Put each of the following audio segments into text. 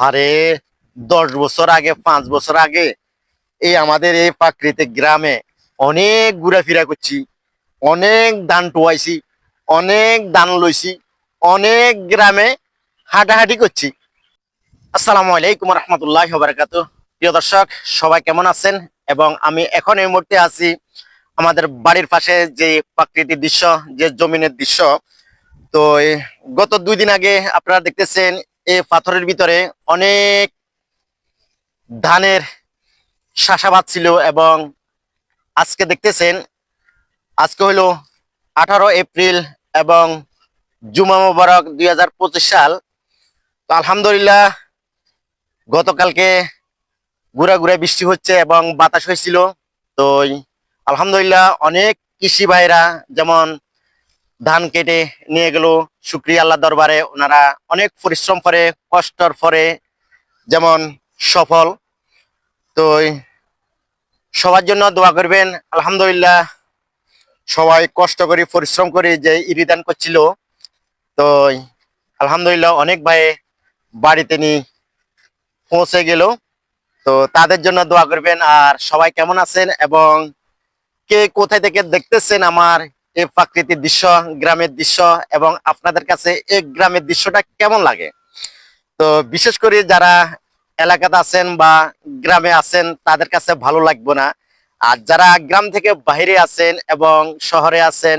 আহারে, দশ বছর আগে, পাঁচ বছর আগে, এই আমাদের এই প্রাকৃতিক গ্রামে অনেক ঘুরাফেরা করছি, অনেক দান টোয়াইছি, অনেক দান লইছি, অনেক গ্রামে হাঁটাহাঁটি করছি। আসসালামু আলাইকুম রহমতুল্লাহ বারাকাতু প্রিয় দর্শক, সবাই কেমন আছেন? এবং আমি এখন এই মুহূর্তে আছি আমাদের বাড়ির পাশে যে প্রাকৃতিক দৃশ্য, যে জমিনের দৃশ্য। তো গত দুই দিন আগে আপনারা দেখতেছেন এই পাথরের ভিতরে অনেক ধানের শাসাবাদ ছিল এবং আজকে দেখতেছেন, আজকে হলো আঠারো এপ্রিল এবং জুমা মোবারক দুই সাল। তো আলহামদুলিল্লাহ, গতকালকে ঘুরা ঘুরা বৃষ্টি হচ্ছে এবং বাতাস হয়েছিল। তো আলহামদুলিল্লাহ অনেক কৃষি ভাইরা, যেমন ধান কেটে নিয়ে গেল। শুক্রিয়া আল্লাহ দরবারে ওনারা অনেক পরিশ্রম করে, কষ্টর পরে যেমন সফল। তো সবার জন্য দোয়া করবেন। আলহামদুলিল্লাহ সবাই কষ্ট করে, পরিশ্রম করে যে ইরিদান করছিল। তো আলহামদুলিল্লাহ অনেক ভাই বাড়িতে নিয়ে পৌঁছে গেল। তো তাদের জন্য দোয়া করবেন। আর সবাই কেমন আছেন এবং কে কোথায় থেকে দেখতেছেন আমার প্রাকৃতিক দৃশ্য, গ্রামের দৃশ্য এবং আপনাদের কাছে এই গ্রামের দৃশ্যটা কেমন লাগে? তো বিশেষ করে যারা এলাকাতে আছেন বা গ্রামে আছেন, তাদের কাছে ভালো লাগবে না। আর যারা গ্রাম থেকে বাইরে আছেন এবং শহরে আছেন,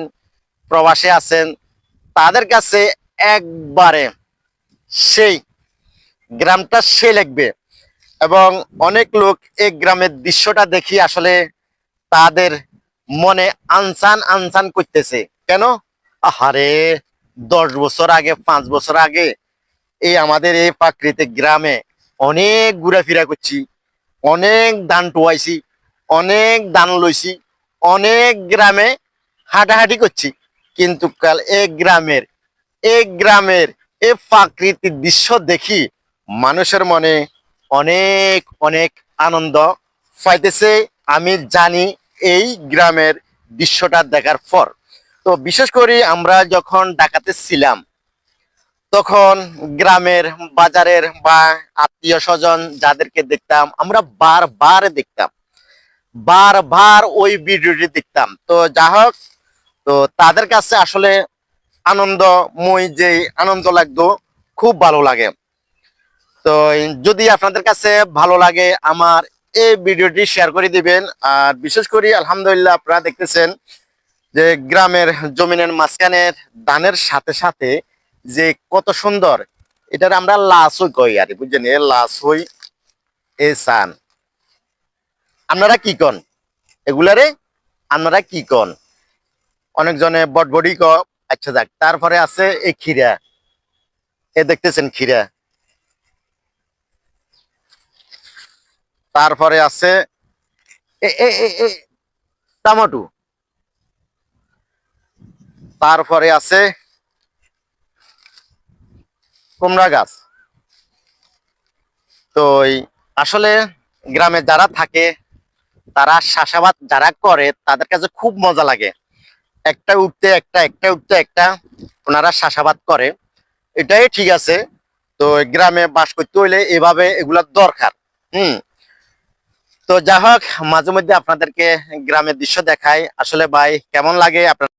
প্রবাসে আছেন, তাদের কাছে একবারে সেই গ্রামটা সে লাগবে এবং অনেক লোক এই গ্রামের দৃশ্যটা দেখি আসলে তাদের মনে আনসান আনসান করতেছে। কেন? আহারে, দশ বছর আগে, পাঁচ বছর আগে এই আমাদের এই প্রাকৃতিক গ্রামে অনেক ঘোরাফেরা করছি, অনেক দান টোয়াইছি, অনেক দান লইছি, অনেক গ্রামে হাঁটাহাঁটি করছি। কিন্তু কাল এই গ্রামের এই গ্রামের এই প্রাকৃতিক দৃশ্য দেখি মানুষের মনে অনেক অনেক আনন্দ পাইতেছে। আমি জানি এই গ্রামের দৃশ্যটা দেখার পর। তো বিশেষ করে আমরা যখন ডাকাতে ছিলাম, তখন গ্রামের বাজারের বা আত্মীয় স্বজন যাদেরকে দেখতাম, আমরা বারবার দেখতাম। বারবার ওই ভিডিওটি দেখতাম। তো যা হোক, তো তাদের কাছে আসলে আনন্দময় যে আনন্দ লাগতো, খুব ভালো লাগে। তো যদি আপনাদের কাছে ভালো লাগে, আমার এই ভিডিওটি শেয়ার করে দিবেন। আর বিশেষ করে, আলহামদুলিল্লাহ, আপনারা দেখতেছেন যে গ্রামের জমিনের মাঝখানের ধানের সাথে সাথে যে কত সুন্দর, এটার আমরা লাশ হই কই, আর বুঝছেন, এ লাশ হই এ সান। আপনারা কি কন? এগুলারে আপনারা কি কন? অনেকজনে বটবডি ক আচ্ছা যাক, তারপরে আছে এই খিরা এ দেখতেছেন খিরা তারপরে আছে টমেটো। তারপরে আছে কুমড়া গাছ। তো আসলে গ্রামে যারা থাকে, তারা চাষাবাদ যারা করে, তাদের কাছে খুব মজা লাগে। একটা উঠতে একটা একটা উঠতে একটা, ওনারা চাষাবাদ করে। এটাই ঠিক আছে। তো গ্রামে বাস করতে হইলে এভাবে এগুলা দরকার। হুম? তো যা হোক মাঝে মধ্যে আপনাদেরকে গ্রামের দৃশ্য দেখায় আসলে ভাই কেমন লাগে আপনার